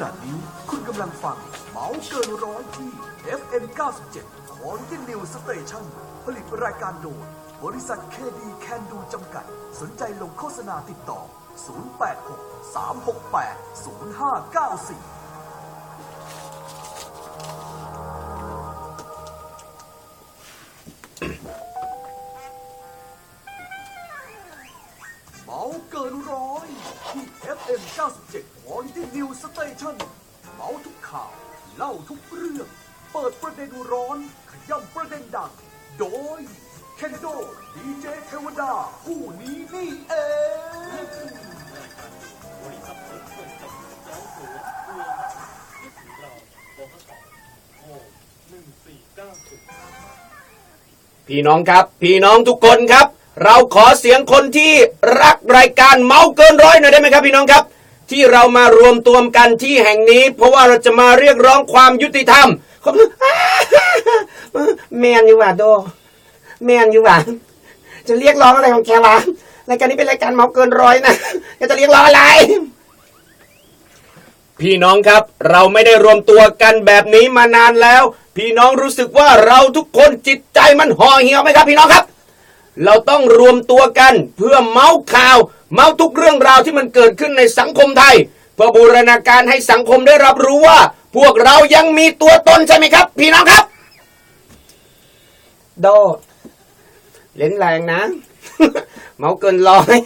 ขณะนี้คุณกำลังฟังเมาเกินร้อยที่ FM 97 ของที่นิวสเตชันผลิตรายการโดยบริษัทเคดีแคนดูจำกัด สนใจลงโฆษณาติดต่อ 086 368 0594 97 Quality News Station เมาทุกข่าว เล่าทุกเรื่อง เปิดประเด็นร้อน ขย้ำประเด็นดัง โดย เคนโดดีเจเทวดา ผู้นี้นี่เอง พี่น้องครับ พี่น้องทุกคนครับ เราขอเสียงคนที่รักรายการเมาเกินร้อยหน่อยได้ไหมครับพี่น้องครับ ที่เรามารวมตัวกันที่แห่งนี้ เพราะว่าเราจะมาเรียกร้องความยุติธรรมขอบคุณแมนอยู่ว่ะโดแมนอยู่ว่ะจะเรียกร้องอะไรของแกวะรายการนี้เป็นรายการเมาเกินร้อยนะแกจะเรียกร้องอะไร พี่น้องครับ เราไม่ได้รวมตัวกันแบบนี้มานานแล้ว พี่น้องรู้สึกว่าเราทุกคนจิตใจมันห่อเหี่ยวไหมครับ พี่น้องครับ เราต้องรวมตัวกันเพื่อเมาส์ข่าว เมาทุกเรื่องราวที่มันเกิดขึ้นในสังคมไทย เพื่อบูรณาการให้สังคมได้รับรู้ว่า พวกเรายังมีตัวตนใช่ไหมครับ พี่น้องครับ โดเล่นแรงนะ เมาเกินร้อย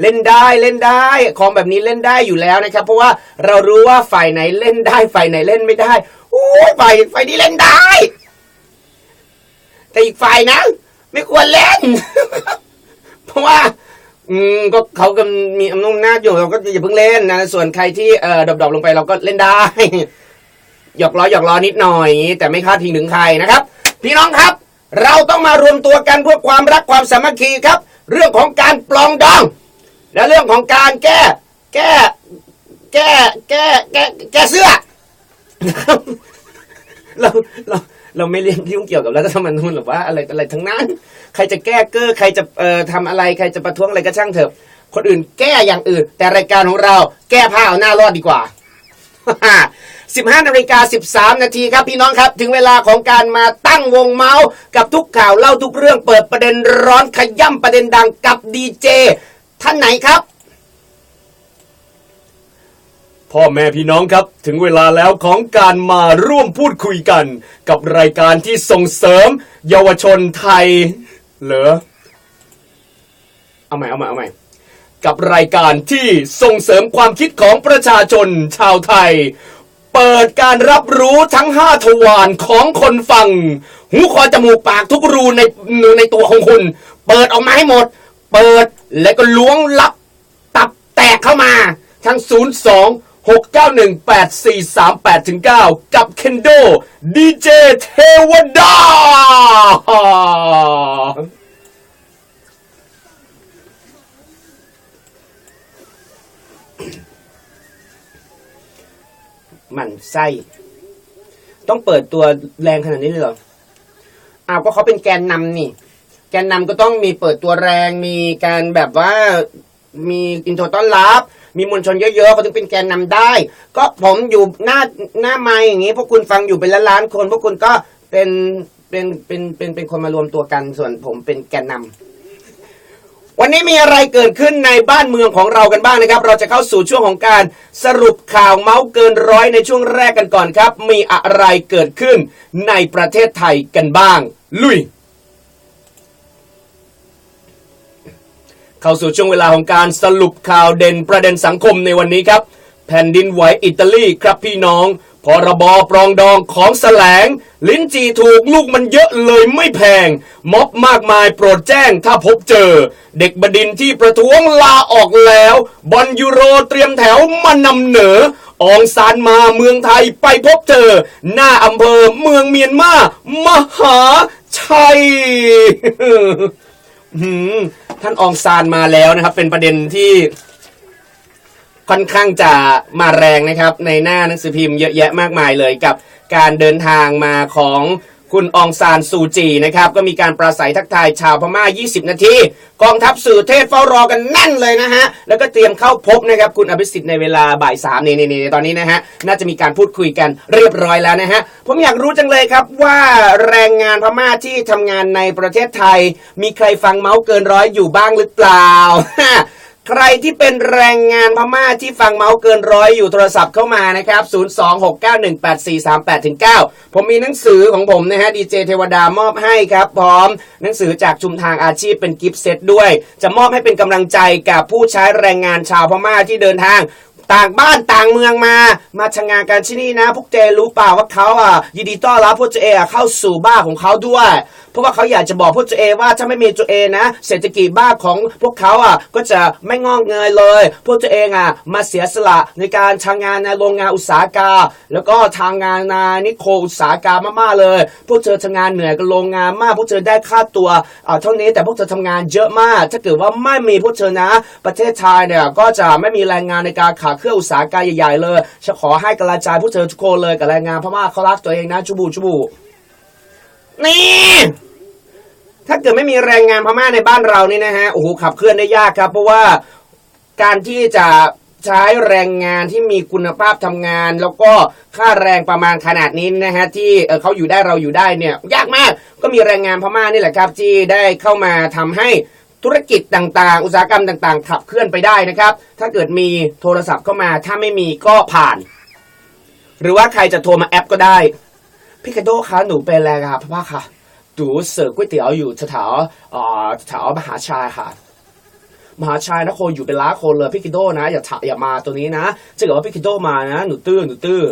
เล่นได้เล่นได้ ของแบบนี้เล่นได้อยู่แล้วนะครับ เพราะว่าเรารู้ว่าฝ่ายไหนเล่นได้ฝ่ายไหนเล่นไม่ได้โอ้ยฝ่ายฝ่ายนี้เล่นได้ แต่อีกฝ่ายนะ ไม่ควรเล่น เพราะว่า อืมก็เขาก็มีอำนาจอยู่เราก็อย่าเพิ่งเล่นนะ ส่วนใครที่เอ่อดรอปๆลงไปเราก็เล่นได้ หยอกล้อหยอกล้อนิดหน่อย แต่ไม่คาดทิ้งถึงใครนะครับ พี่น้องครับ เราต้องมารวมตัวกันเพื่อความรักความสามัคคีครับ เรื่องของการปลองดอง และเรื่องของการแก้ แก้ แก้ แก้ แก้แก้เสื้อเราเรา เราไม่เรียนยุ่งเกี่ยวกับรัฐธรรมนูญหรือว่าอะไรอะไรทั้งนั้น ใครจะแก้เก้อใครจะเอ่อทำอะไรใครจะประท้วงอะไรก็ช่างเถอะ คนอื่นแก้อย่างอื่น แต่รายการของเราแก้ผ้าเอาหน้ารอดดีกว่า 15นาฬิกา13 นาทีครับพี่น้องครับ ถึงเวลาของการมาตั้งวงเมาส์กับทุกข่าวเล่าทุกเรื่องเปิดประเด็นร้อนขย่ำประเด็นดังกับดีเจท่านไหนครับ พ่อแม่พี่น้องครับ ถึงเวลาแล้วของการมาร่วมพูดคุยกัน กับรายการที่ส่งเสริม เยาวชนไทย เหรอเอาใหม่เอาใหม่เอาใหม่กับรายการที่ส่งเสริมความคิดของประชาชนชาวไทย เปิดการรับรู้ทั้งห้าทวารของคนฟัง หูคอจมูกปากทุกรูในในตัวของคุณ เปิดออกมาให้หมด เปิดและก็ล้วงลับตับแตกเข้ามา ทั้ง02 691 6918438ถึง9กับเคนโดดีเจเทวดาหมันไส้ ต้องเปิดตัวแรงขนาดนี้เลยเหรอ อ้าวก็เขาเป็นแกนนำนี่ แกนนำก็ต้องมีเปิดตัวแรง มีการแบบว่า มีอินโทรต้อนรับ มีมวลชนเยอะๆเขาถึงเป็นแกนนำได้ ก็ผมอยู่หน้าหน้าไม้อย่างนี้พวกคุณฟังอยู่เป็นล้านๆคน พวกคุณก็เป็นเป็นเป็นเป็นเป็นคนมารวมตัวกันส่วนผมเป็นแกนนำวันนี้มีอะไรเกิดขึ้นในบ้านเมืองของเรากันบ้างนะครับ เราจะเข้าสู่ช่วงของการสรุปข่าวเมาส์เกินร้อยในช่วงแรกกันก่อนครับ มีอะไรเกิดขึ้นในประเทศไทยกันบ้าง ลุย เข้าสู่ช่วงเวลาของการสรุปข่าวเด่นประเด็นสังคมในวันนี้ครับ แผ่นดินไหวอิตาลีครับพี่น้องพรบปรองดองของแสลง ลิ้นจีถูกลูกมันเยอะเลยไม่แพง ม็อบมากมายโปรดแจ้งถ้าพบเจอ เด็กบดินที่ประท้วงลาออกแล้วบอลยูโรเตรียมแถวมานำเหนออองซานมาเมืองไทยไปพบเจอ หน้าอำเภอเมืองเมียนมามหาชัย ท่านองซานมาแล้วนะครับ เป็นประเด็นที่ค่อนข้างจะมาแรงนะครับ ในหน้าหนังสือพิมพ์เยอะแยะมากมายเลยกับการเดินทางมาของ คุณองซานซูจีนะครับก็มีการปราศัยทักทายชาวพม่า 20 นาที กองทัพสื่อเทศเฝ้ารอกันแน่นเลยนะฮะ แล้วก็เตรียมเข้าพบนะครับคุณอภิสิทธิ์ในเวลาบ่ายสามนี่นี่ตอนนี้นะฮะ น่าจะมีการพูดคุยกันเรียบร้อยแล้วนะฮะ ผมอยากรู้จังเลยครับว่าแรงงานพม่าที่ทำงานในประเทศไทย มีใครฟังเมาส์เกินร้อยอยู่บ้างหรือเปล่า ใครที่เป็นแรงงานพม่าที่ฟังเมาส์เกินร้อยอยู่โทรศัพท์เข้ามานะครับ 026918438-9 ผมมีหนังสือของผมนะฮะดีเจเทวดามอบให้ครับ พร้อมหนังสือจากชุมทางอาชีพเป็นกิฟต์เซตด้วย จะมอบให้เป็นกำลังใจกับผู้ใช้แรงงานชาวพม่าที่เดินทาง ต่างบ้านต่างเมืองมา มาทำงานกันที่นี่นะ พวกเจรู้เปล่าว่าเขาอะยินดีต้อนรับพวกเจอะเข้าสู่บ้านของเขาด้วย เพราะว่าเขาอยากจะบอกพวกเจว่าถ้าไม่มีตัวเอนะ เศรษฐกิจบ้านของพวกเขาอะก็จะไม่งอกเงยเลย พวกตัวเองอะมาเสียสละในการทำงานในโรงงานอุตสาหกรรมแล้วก็ทางงานในนิโคอุตสาหกรรมมากๆเลย พวกเธอทำงานเหนื่อยกับโรงงานมาก พวกเธอได้ค่าตัวอ่าเท่านี้แต่พวกเธอทำงานเยอะมาก ถ้าเกิดว่าไม่มีพวกเธอนะ ประเทศไทยเนี่ยก็จะไม่มีแรงงานในการขาเครื่องอุตสาหกรรมใหญ่ๆเลยฉันขอให้กระจายพวกเธอทุกคนเลยกับแรงงานพม่าเขารักตัวเองนะจุบูจุบูนี่ถ้าเกิดไม่มีแรงงานพม่าในบ้านเรานี่นะฮะโอ้โหขับเคลื่อนได้ยากครับ เพราะว่าการที่จะใช้แรงงานที่มีคุณภาพทำงาน แล้วก็ค่าแรงประมาณขนาดนี้นะฮะที่เเขาอยู่ได้เราอยู่ได้เนี่ย ยากมากก็มีแรงงานพม่านี่แหละครับที่ได้เข้ามาทำให้ ธุรกิจต่างๆ อุตสาหกรรมต่างๆ ขับเคลื่อนไปได้นะครับ ถ้าเกิดมีโทรศัพท์เข้ามา ถ้าไม่มีก็ผ่าน หรือว่าใครจะโทรมาแอปก็ได้ พี่กระโดคะหนูเป็นแรงงานพม่าค่ะหนูเสิร์ฟก๋วยเตี๋ยวอยู่แถวแถวมหาชัยค่ะ มหาชัยนะคนอยู่เป็นล้านคนเลยพี่กิโดนะ อย่าถอย่ามาตัวนี้นะถ้าเกิดว่าพี่กิโดมานะหนูตื้อหนูตื้อ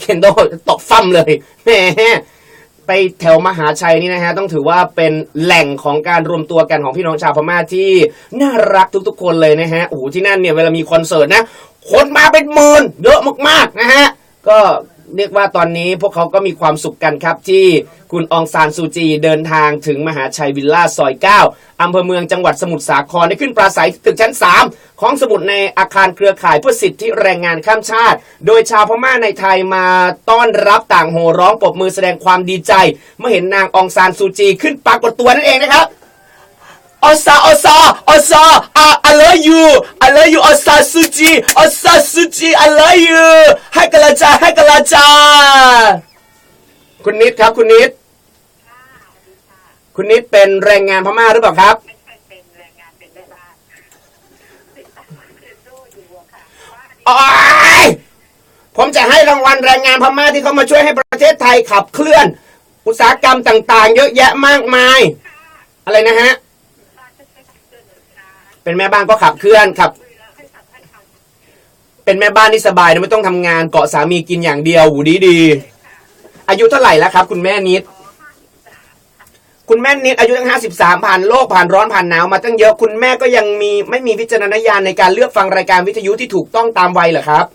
เคนโดตกฟั่มเลยแหม ไปแถวมหาชัยนี่นะฮะต้องถือว่าเป็นแหล่งของการรวมตัวกันของพี่น้องชาวพม่าที่น่ารักทุกๆ คนเลยนะฮะโอ้โหที่นั่นเนี่ยเวลามีคอนเสิร์ตนะคนมาเป็นหมื่นเยอะมากๆนะฮะก็เรียกว่าตอนนี้พวกเขาก็มีความสุขกันครับที่ คุณองซานซูจีเดินทางถึงมหาชัยวิลล่าซอย 9อำเภอเมืองจังหวัดสมุทรสาครได้ขึ้นปราศัยตึกชั้น 3 ของสมุดในอาคารเครือข่ายเพื่อสิทธิแรงงานข้ามชาติ โดยชาวพม่าในไทยมาต้อนรับต่างโห่ร้องปรบมือแสดงความดีใจ เมื่อเห็นนางองซานซูจีขึ้นปรากฏตัวนั่นเองนะครับออซาออซาออซา I I love you I love you ออซาซูจิออซาซูจิ I love you ให้กำลังใจให้กำลังใจ คุณนิดครับ คุณนิดคุณนิดเป็นแรงงานพม่าหรือเปล่าครับ ไม่เคยเป็นแรงงานเป็นแม่บ้านติดตามเรียนรู้อยู่อะค่ะว่าอันนี้โอ้ยผมจะให้รางวัลแรงงานพม่าที่เขามาช่วยให้ประเทศไทยขับเคลื่อน อุตสาหกรรมต่างๆ เยอะแยะมากมาย อะไรนะฮะ บ้านจะใช้ทำเกินหนึ่งครั้งเป็นแม่บ้านก็ขับเคลื่อนขับเวลาให้ทำให้ทำเป็นแม่บ้านที่สบายนะไม่ต้องทำงานเกาะสามีกินอย่างเดียวหูดีดีๆ อายุเท่าไหร่แล้วครับ คุณแม่นิด คุณแม่นิดอายุตั้งห้าสิบสามผ่านโลกผ่านร้อนผ่านหนาวมาตั้งเยอะคุณแม่ก็ยังมีไม่มีวิจารณญาณในการเลือกฟังรายการวิทยุที่ถูกต้องตามวัยเหรอครับ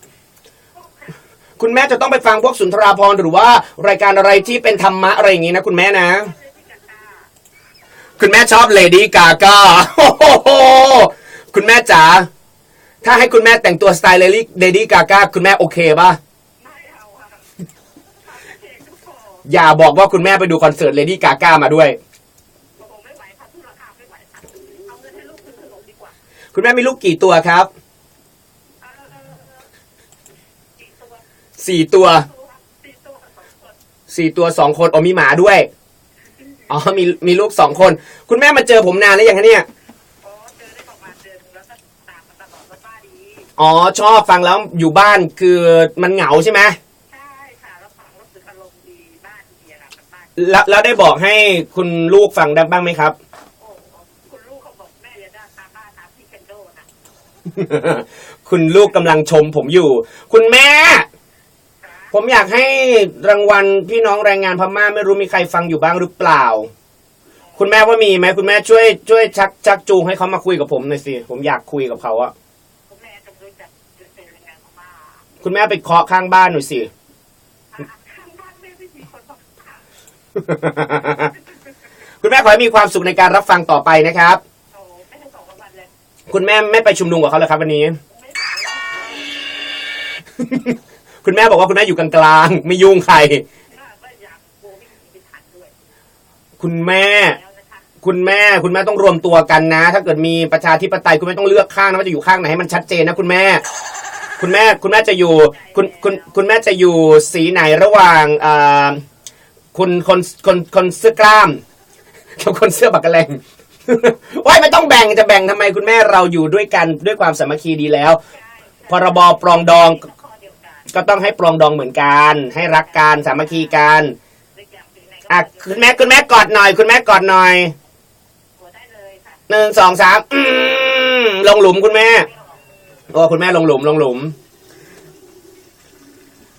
คุณแม่จะต้องไปฟังพวกสุนทราพรณ์หรือว่ารายการอะไรที่เป็นธรรมะอะไรอย่างนี้นะคุณแม่นะ คุณแม่ชอบเลดี้กาก้าคุณแม่จ๋าถ้าให้คุณแม่แต่งตัวสไตล์เลดี้กาก้าคุณแม่โอเคป่ะ ไม่เอาค่ะทำเองทุกคน อย่าบอกว่าคุณแม่ไปดูคอนเสิร์ตเลดี้กาก้ามาด้วย ไม่ไหวค่ะทุกราคาไม่ไหวค่ะเอาเงินให้ลูกซื้อขนมดีกว่าคุณแม่มีลูกกี่ตัวครับเออสี่ตัวสี่ตัวตัวสี่ตัวกับสองคนสี่ตัวสองคนอ๋อมีหมาด้วยอ๋อมีมีลูกสองคน คุณแม่มาเจอผมนานแล้วยังคะเนี่ยอ๋อเจอได้ประมาณเดือนหนึงแล้วก็ตามมาตลอดว่าป้าดี อ๋อชอบฟังแล้วอยู่บ้านคือมันเหงาใช่ไหม แล้วแล้วได้บอกให้คุณลูกฟังได้บ้างไหมครับ คุณลูกเขาบอกแม่อย่าได้ตาบ้าตามที่เคนโดนะคุณลูกกำลังชมผมอยู่ คุณแม่ ผมอยากให้รางวัลพี่น้องแรงงานพม่าไม่รู้มีใครฟังอยู่บ้างหรือเปล่า คุณแม่ว่ามีไหมคุณแม่ช่วยช่วยชักชักจูงให้เขามาคุยกับผมหน่อยสิผมอยากคุยกับเขาอะคุณแม่ต้องรู้จักเป็นแรงงานของบ้าคุณแม่ไปเคาะข้างบ้านหน่อยสิ ข้างบ้านแม่ไม่มีคนบอกค่ะ คุณแม่ขอให้มีความสุขในการรับฟังต่อไปนะครับ โอ้ไม่ได้บอกว่าวันเลยคุณแม่ไม่ไปชุมนุมกับเขาเลยครับวันนี้ไม่คุณแม่บอกว่าคุณแม่อยู่กลางๆไม่ยุ่งใคร ถ้าไม่อยากโกวิดไปทันด้วยคุณแม่ แล้วนะคะคุณแม่ คุณแม่ต้องรวมตัวกันนะ ถ้าเกิดมีประชาธิปไตยคุณแม่ต้องเลือกข้างนะว่าจะอยู่ข้างไหนให้มันชัดเจนนะคุณแม่ คุณแม่คุณแม่จะอยู่ คุณคุณคุณแม่จะอยู่สีไหนระหว่างอ่า คุณคนคนคนเสื้อกล้ามกับคนเสื้อบักกะแลงว้าไม่ต้องแบ่งจะแบ่งทำไมคุณแม่เราอยู่ด้วยกันด้วยความสามัคคีดีแล้ว พรบปรองดองก็ต้องให้ปรองดองเหมือนกัน ให้รักกันสามัคคีกันอะคุณแม่คุณแม่กอดหน่อย คุณแม่กอดหน่อยหนึ่งสองสามลงหลุมคุณแม่โอ้คุณแม่ลงหลุมลงหลุม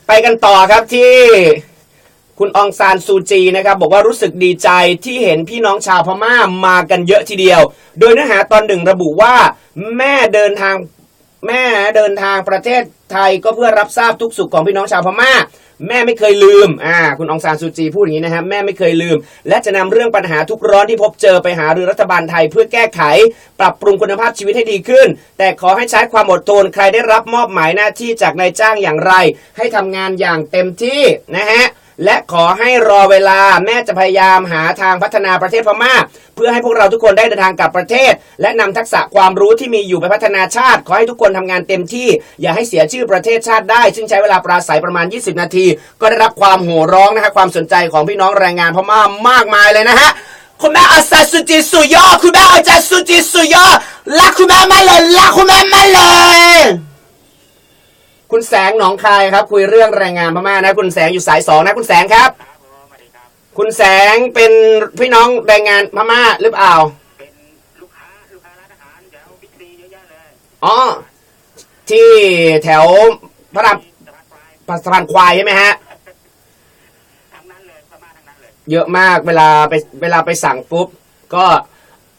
ไปกันต่อครับที่ คุณองซานซูจีนะครับบอกว่ารู้สึกดีใจที่เห็นพี่น้องชาวพม่ามากันเยอะทีเดียว โดยเนื้อหาตอนหนึ่งระบุว่าแม่เดินทางแม่เดินทางประเทศไทยก็เพื่อรับทราบทุกสุขของพี่น้องชาวพม่า แม่ไม่เคยลืมอ่าคุณองซานซูจีพูดอย่างนี้นะฮะแม่ไม่เคยลืม และจะนำเรื่องปัญหาทุกร้อนที่พบเจอไปหารือรัฐบาลไทยเพื่อแก้ไข ปรับปรุงคุณภาพชีวิตให้ดีขึ้น แต่ขอให้ใช้ความอดทนใครได้รับมอบหมายหน้าที่จากนายจ้างอย่างไร ให้ทำงานอย่างเต็มที่นะฮะ และขอให้รอเวลาแม่จะพยายามหาทางพัฒนาประเทศพม่า เพื่อให้พวกเราทุกคนได้เดินทางกลับประเทศ และนำทักษะความรู้ที่มีอยู่ไปพัฒนาชาติ ขอให้ทุกคนทำงานเต็มที่ อย่าให้เสียชื่อประเทศชาติได้ ซึ่งใช้เวลาปราศัยประมาณ 20 นาที ก็ได้รับความโห่ร้องนะฮะความสนใจของพี่น้องแรงงานพม่ามากมายเลยนะฮะคุณแม่อาซาสุจิสุยอคุณแม่อาจาสุจิสุยอรักคุณแม่มากเลยรักคุณแม่มากเลย คุณแสงหนองคายครับ คุยเรื่องแรงงานพม่านะ คุณแสงอยู่สายสองนะคุณแสงครับ ครับผมสวัสดีครับ คุณแสงเป็นพี่น้องแรงงานพม่าหรือเปล่าเป็นลูกค้าลูกค้าร้านอาหารแถวบิ๊กซีเยอะแยะเลยอ๋อที่แถวพระรามสะพานควายสะพานควายใช่ไหมฮะ ทั้งนั้นเลยพม่าทั้งนั้นเลยเยอะมากเวลาไปเวลาไปสั่งปุ๊บก็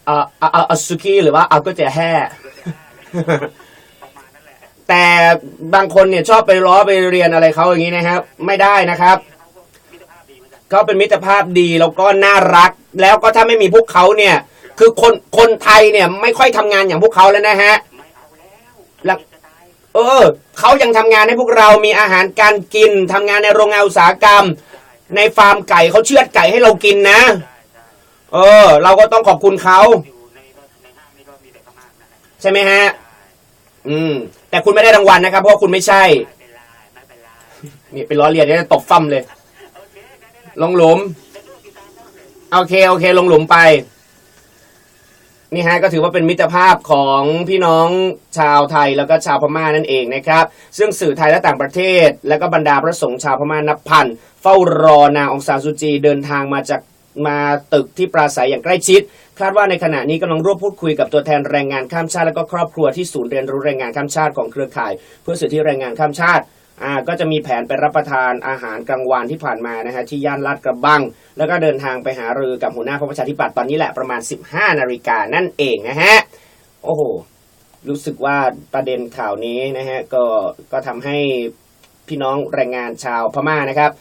เอ่อเอาเอาเอาซุกี้หรือว่าเอาก๋วยเตี๋ยวแห่ประมาณนั้น แต่บางคนเนี่ยชอบไปล้อไปเรียนอะไรเขาอย่างนี้นะครับ ไม่ได้นะครับเขาเป็นมิตรภาพดีแล้วก็น่ารัก แล้วก็ถ้าไม่มีพวกเขาเนี่ย คือคนคนไทยเนี่ยไม่ค่อยทำงานอย่างพวกเขาแล้วนะฮะแล้วเออเขายังทำงานให้พวกเรามีอาหารการกินทำงานในโรงงานอุตสาหกรรม ในฟาร์มไก่เขาเชือดไก่ให้เรากินนะ เออ เราก็ต้องขอบคุณเขาใช่ไหมฮะ อืม แต่คุณไม่ได้รางวัลนะครับ เพราะว่าคุณไม่ใช่ไม่เป็นไรไม่เป็นไรนี่ไปล้อเลียนเนี่ยตบฟั่มเลยโอเคแค่นี้แหละลงหลุมจะดูติดตามได้เลยโอเค โอเค ลงหลุมไป นี่ฮะก็ถือว่าเป็นมิตรภาพของพี่น้องชาวไทยแล้วก็ชาวพม่านั่นเองนะครับ ซึ่งสื่อไทยและต่างประเทศ และก็บรรดาพระสงฆ์ชาวพม่านับพัน เฝ้ารอนางองซานซูจีเดินทางมาจากมาตึกที่ปราศัยอย่างใกล้ชิด คาดว่าในขณะนี้กำลังร่วมพูดคุยกับตัวแทนแรงงานข้ามชาติและก็ครอบครัวที่ศูนย์เรียนรู้แรงงานข้ามชาติของเครือข่าย เพื่อสิทธิแรงงานข้ามชาติอ่าก็จะมีแผนไปรับประทานอาหารกลางวันที่ผ่านมานะฮะที่ย่านลาดกระบัง แล้วก็เดินทางไปหารือกับหัวหน้าพรรคประชาธิปัตย์ตอนนี้แหละประมาณ 15นาฬิกานั่นเองนะฮะโอ้โหรู้สึกว่าประเด็นข่าวนี้นะฮะก็ก็ทำให้พี่น้องแรงงานชาวพม่านะครับ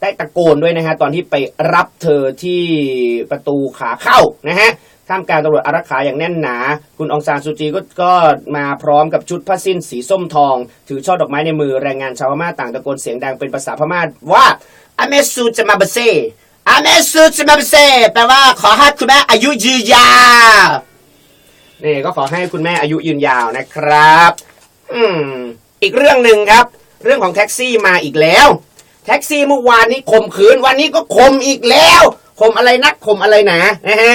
ได้ตะโกนด้วยนะฮะตอนที่ไปรับเธอที่ประตูขาเข้านะฮะท่ามกลางตำรวจอารักขาอย่างแน่นหนา คุณองซานซูจีก็ก็มาพร้อมกับชุดผ้าสิ้นสีส้มทอง ถือช่อดอกไม้ในมือแรงงานชาวพม่าต่างตะโกนเสียงดังเป็นภาษาพม่าว่าอเมซูจะมาเบเซอเมซูจะมาเบเซแปลว่าขอให้คุณแม่อายุยืนยาวนี่ก็ขอให้คุณแม่อายุยืนยาวนะครับ อืมอีกเรื่องหนึ่งครับ เรื่องของแท็กซี่มาอีกแล้ว แท็กซี่เมื่อวานนี้ข่มขืน วันนี้ก็ข่มอีกแล้วข่มอะไรนักข่มอะไรหนานะฮะ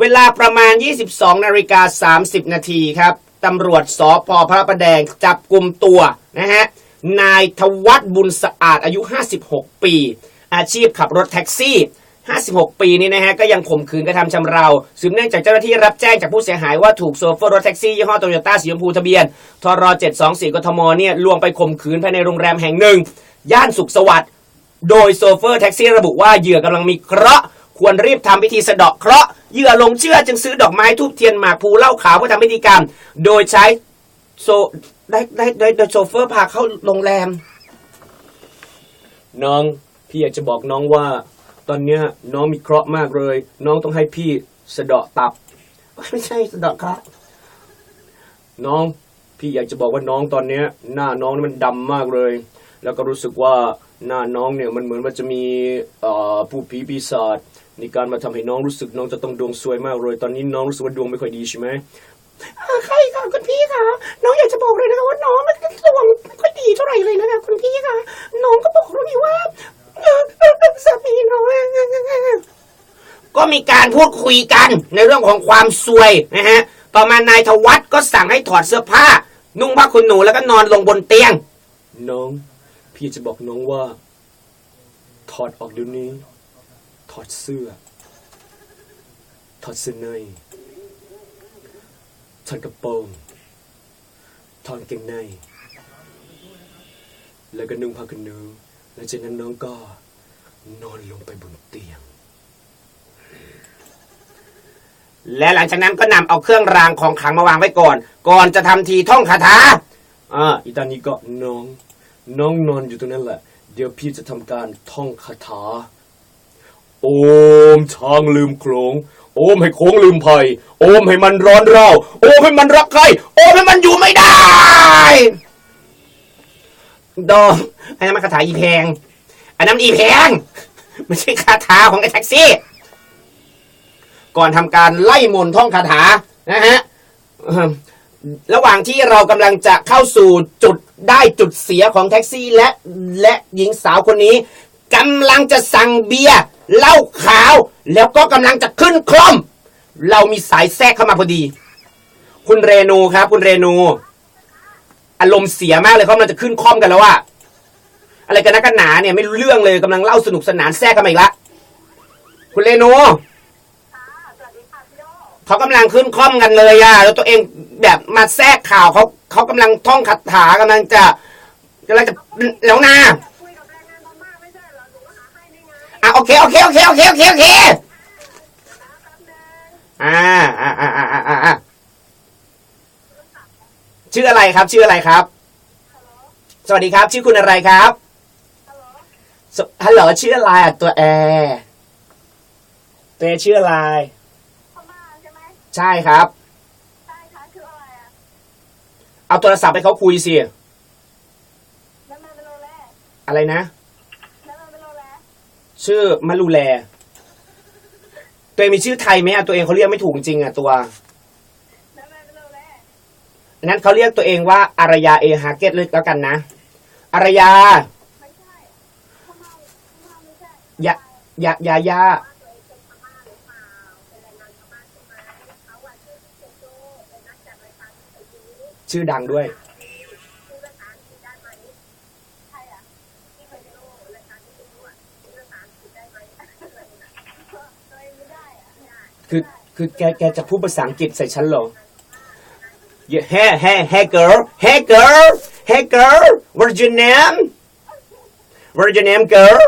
เวลาประมาณ 22นาฬิกา30 นาทีครับตำรวจสพพระประแดงจับกลุ่มตัวนะฮะนายทวัฒน์บุญสะอาดอายุ 56 ปี อาชีพขับรถแท็กซี่ 56 ปีนี้นะฮะก็ยังข่มขืนกระทำชำเราสืบเนื่องจากเจ้าหน้าที่รับแจ้งจากผู้เสียหายว่าถูกโซเฟอร์รถแท็กซี่ยี่ห้อโตโยต้าสีชมพูทะเบียนทร724กทมเนี่ยลวงไปข่มขืนภายในโรงแรมแห่งหนึ่ง ย่านสุขสวัสดิ์โดยโซเฟอร์แท็กซี่ระบุว่าเหยื่อกำลังมีเคราะห์ควรรีบทำพิธีสะเดาะเคราะห์เหยื่อหลงเชื่อจึงซื้อดอกไม้ทูบเทียนหมากพลูเหล้าขาวเพื่อทำพิธีกรรม โดยใช้โซได้ได้ได้โดยโซเฟอร์พาเข้าโรงแรม น้องพี่อยากจะบอกน้องว่า ตอนเนี้ยน้องมีเคราะห์มากเลย น้องต้องให้พี่สะเดาะตับ ไม่ใช่สะเดาะครับน้องพี่อยากจะบอกว่าน้องตอนเนี้ยหน้าน้องนี่มันดำมากเลย แล้วก็รู้สึกว่าหน้าน้องเนี่ยมันเหมือนว่าจะมีเอ่อผู้ผีปีศาจในการมาทำให้น้องรู้สึกน้องจะต้องดวงซวยมากเลยตอนนี้น้องรู้สึกว่าดวงไม่ค่อยดีใช่ไหมใช่ค่ะคุณพี่คะน้องอยากจะบอกเลยนะคะว่าน้องมันดวงไม่ค่อยดีเท่าไหร่เลยนะคะคุณพี่คะน้องก็บอกรู้นี่ว่าเอ่อเอ่อเอ่อสามีน้องก็มีการพูดคุยกันในเรื่องของความซวยนะฮะต่อมานายทวัตก็สั่งให้ถอดเสื้อผ้า นุ่งผ้าขนหนูแล้วก็นอนลงบนเตียง น้อง พี่จะบอกน้องว่า ถอดออกเดี๋ยวนี้ ถอดเสื้อ ถอดเสื้อในถอดกระโปรงถอดกางเกงใน แล้วก็นุ่งผ้ากันหนูแล้วจากนั้นน้องก็นอนลงไปบนเตียง และหลังจากนั้นก็นำเอาเครื่องรางของขลังมาวางไว้ก่อน ก่อนจะทำทีท่องคาถาอ่าอีตอนนี้ก็น้อง น้องนอนอยู่ตรงนั้นแหละ เดี๋ยวพี่จะทำการท่องคาถา โอมช้างลืมโขลงโอมให้โค้งลืมภัยโอมให้มันร้อนเร่า โอมให้มันรักใคร โอ้มันอยู่ไม่ได้ ดอมอันนั้นมันคาถาอีแพงไอันนั้นอีแพงไม่ใช่คาถาของไอ้แท็กซี่ ก่อนทำการไล่มนท่องคาถานะฮะ ระหว่างที่เรากำลังจะเข้าสู่จุดได้จุดเสียของแท็กซี่และและหญิงสาวคนนี้กำลังจะสั่งเบียร์เหล้าขาว แล้วก็กำลังจะขึ้นคล่อม เรามีสายแทรกเข้ามาพอดี คุณเรนูครับ คุณเรนู อารมณ์เสียมากเลยเขากำลังจะขึ้นคล่อมกันแล้วอะอะไรกันนักกันหนาเนี่ยไม่รู้เรื่องเลยกำลังเล่าสนุกสนานแทรกกันมาอีกละคุณเรนู ค่ะสวัสดีค่ะพี่โด เขากำลังขึ้นคล่อมกันเลยอะแล้วตัวเองแบบมาแทรกข่าวเขาเขากำลังท่องคาถากำลังจะกำลังจะแล้วนะคุยกับแรงงานพม่าไม่ใช่เหรอหนูก็หาให้นี่ไงอะโอเคโอเคโอเคโอเคโอเคโอเคนะอ่าอ่าอ่าอ่าอ่าชื่ออะไรครับ ชื่ออะไรครับ สวัสดีครับ ชื่อคุณอะไรครับฮัลโหลฮัลโหลชื่ออะไรอะตัวแอร์ตัวแอร์ชื่ออะไร ใช่ไหมใช่ครับใช่ค่ะคืออะไรอะเอาโทรศัพท์ให้เขาคุยสิแล้วมันเป็นโลแลอะไรนะแล้วมันเป็นโลแลชื่อมารูแลตัวเองมีชื่อไทยไหมอะตัวเองเขาเรียกไม่ถูกจริงๆอะตัวแล้วมันเป็นโลแลนั้นเขาเรียกตัวเองว่าอารยาเอฮาเกตเลยแล้วกันนะอารยาไม่ใช่พม่าพม่าไม่ใช่ยายายายา ชื่อดังด้วยคือคือคือแกแกจะพูดภาษาอังกฤษใส่ฉันเหรอ Yeah, hey, hey, hey, girl, hey, girl, hey, girl, what's your name? What's your name, girl?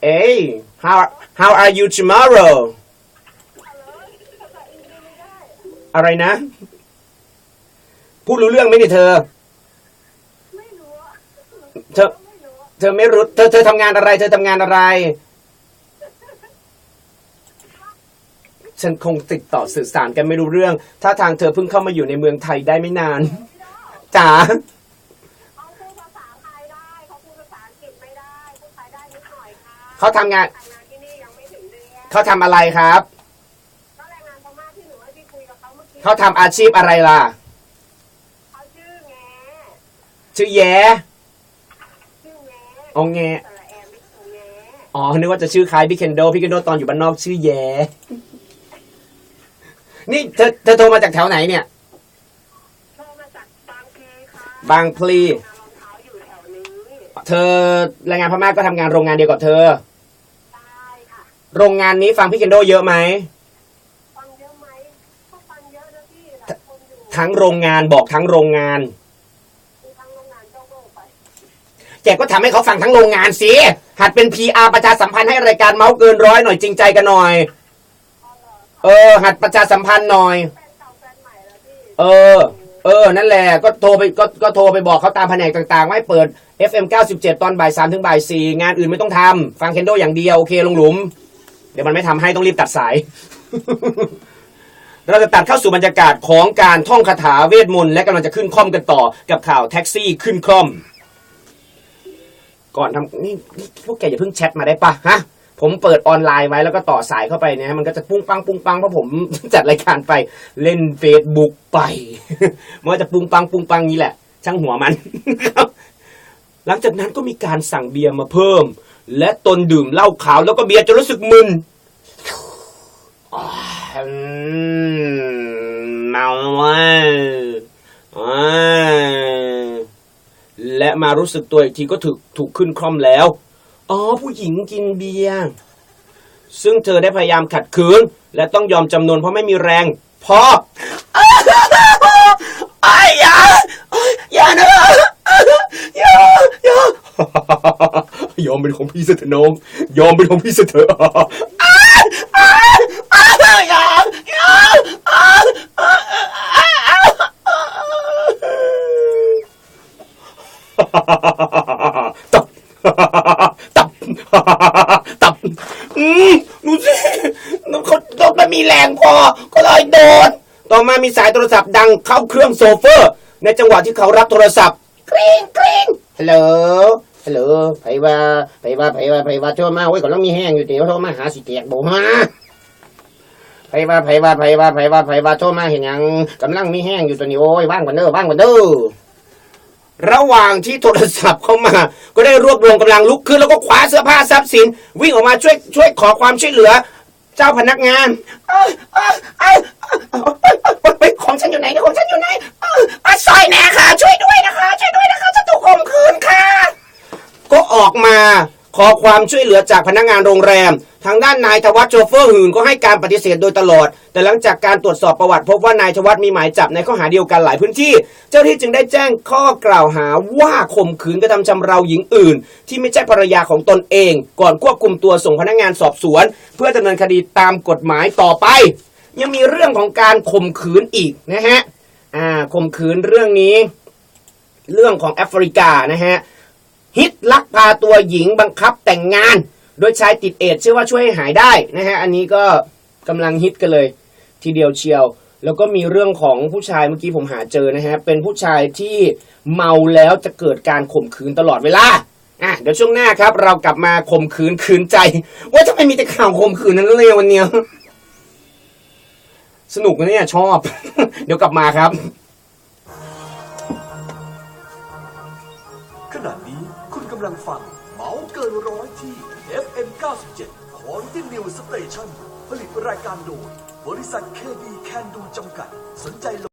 Hey, how how are you tomorrow? อะไรนะ พูดรู้เรื่องไหมเนี่ยเธอ ไม่รู้อะเธอ ไม่รู้อะเธอไม่รู้ เธอเธอทำงานอะไร เธอทำงานอะไร ฉันคงติดต่อสื่อสารกันไม่รู้เรื่อง ถ้าทางเธอเพิ่งเข้ามาอยู่ในเมืองไทยได้ไม่นานจ๋าเขาพูดภาษาไทยได้เขาพูดภาษาอังกฤษไม่ได้พูดไทยได้นิดหน่อยค่ะเขาทำงานทำงานที่นี่ยังไม่ถึงเดือนเขาทำอะไรครับ ก็แรงงานพม่าที่หนูให้พี่คุยกับเขาเมื่อกี้เขาทำอาชีพอะไรล่ะเขาชื่อแง ชื่อแย้ชื่อแงอ๋อแงแต่ละแอมไม่ถูกแงอ๋อ นึกว่าจะชื่อคล้ายพี่เคนโด พี่เคนโดตอนอยู่บ้านนอกชื่อแย้นี่เธอเธอโทรมาจากแถวไหนเนี่ย โทรมาจากบางพีค่ะบางพลีงานรองเท้าอยู่แถวนี้เธอแรงงานพม่าก็ทำงานโรงงานเดียวกับเธอได้ค่ะ โรงงานนี้ฟังพี่เคนโดเยอะไหม ฟังเยอะไหมก็ฟังเยอะนะพี่หลายคนอยู่ทั้งโรงงานบอกทั้งโรงงาน มีทั้งโรงงานเจ้าโลกไป แกก็ทำให้เขาฟังทั้งโรงงานสิหัดเป็น PR ประชาสัมพันธ์ให้รายการเมาส์เกินร้อยหน่อยจริงใจกันหน่อย เออ หัดประชาสัมพันธ์หน่อย เออ เออ นั่นแหละก็โทรไปก็ก็โทรไปบอกเขาตามแผนกต่างๆว่าให้เปิด FM 97 ตอนบ่าย3ถึงบ่าย4งานอื่นไม่ต้องทำฟังเคนโดอย่างเดียว โอเคลงหลุม เดี๋ยวมันไม่ทำให้ต้องรีบตัดสายเราจะตัดเข้าสู่บรรยากาศของการท่องคาถาเวทมนต์และกำลังจะขึ้นคล่อมกันต่อกับข่าวแท็กซี่ขึ้นคล่อม ก่อนทำนี่พวกแกอย่าเพิ่งแชทมาได้ปะฮะผมเปิดออนไลน์ไว้แล้วก็ต่อสายเข้าไปเนี่ยมันก็จะปุ้งปังปุ้งปังเพราะผมจัดรายการไปเล่น Facebook ไปมันก็จะปุ้งปังปุ้งปังนี้แหละ ช่างหัวมันหลังจากนั้นก็มีการสั่งเบียร์มาเพิ่ม และตนดื่มเหล้าขาวแล้วก็เบียร์จนรู้สึกมึนเมาแล้วเว้ยอ่า และมารู้สึกตัวอีกทีก็ถูกถูกขึ้นคล่อมแล้ว อ๋อ ผู้หญิงกินเบียร์ซึ่งเธอได้พยายามขัดขืน และต้องยอมจำนวนเพราะไม่มีแรง พอไอ้ยาอย่านะอย่าอย่ายอมเป็นของพี่ซะเถอะน้อง ยอมเป็นของพี่ซะเถอะ อย่าอย่า ตับ ตับ ตับ อืมดูสิเขาต้องไม่มีแรงพอ ก็เลยโดน ต่อมามีสายโทรศัพท์ดังเข้าเครื่องโซเฟอร์ ในจังหวะที่เขารับโทรศัพท์กริ๊งกริ๊งฮัลโหลฮัลโหลไผว่าไผว่าไผว่าไผว่าโทรมาเว้ยกำลังมีแห้งอยู่เดี๋ยวโทรมาหาสิแตกบ่มาไผว่าไผว่าไผว่าไผว่าไผว่าโทรมาเห็นยังกำลังมีแห้งอยู่ตัวนี้โอ้ยว่างกว่าเด้อว่างกว่าเด้อ ระหว่างที่โทรศัพท์เข้ามา ก็ได้รวบรวมกำลังลุกขึ้นแล้วก็คว้าเสื้อผ้าทรัพย์สิน วิ่งออกมาช่วยช่วยขอความช่วยเหลือ เจ้าพนักงานเอ้ของฉันอยู่ไหนของฉันอยู่ไหนอ้ยเอ้ยซอยแน่ค่ะ ช่วยด้วยนะคะ ช่วยด้วยนะคะจะถูกข่มขืนค่ะ ก็ออกมา ขอความช่วยเหลือจากพนักงานโรงแรม ทางด้านนายธวัชโชเฟอร์หื่นก็ให้การปฏิเสธโดยตลอด แต่หลังจากการตรวจสอบประวัติ พบว่านายธวัชมีหมายจับในข้อหาเดียวกันหลายพื้นที่ เจ้าที่จึงได้แจ้งข้อกล่าวหาว่าข่มขืนกระทำชำเราหญิงอื่น ที่ไม่ใช่ภรรยาของตนเอง ก่อนควบคุมตัวส่งพนักงานสอบสวน เพื่อดำเนินคดีตามกฎหมายต่อไป ยังมีเรื่องของการข่มขืนอีกนะฮะอ่าข่มขืนเรื่องนี้ เรื่องของแอฟริกานะฮะ ฮิตลักพาตัวหญิงบังคับแต่งงาน โดยชายติดเอดเชื่อว่าช่วยให้หายได้นะฮะอันนี้ก็กำลังฮิตกันเลย ทีเดียวเชียว แล้วก็มีเรื่องของผู้ชายเมื่อกี้ผมหาเจอนะฮะเป็นผู้ชายที่เมาแล้วจะเกิดการข่มขืนตลอดเวลาอะเดี๋ยวช่วงหน้าครับ เรากลับมาข่มขืนขืนใจ ว่าทำไมมีแต่ข่าวข่มขืนนั้นเลยวันเนี้ยสนุกนะเนี่ยชอบ เดี๋ยวกลับมาครับำลังฟังเมาเกินร้อยที่ FM 97ของ The New Station ผลิตรายการโดย บริษัทเคดีแคนดูจำกัด สนใจโล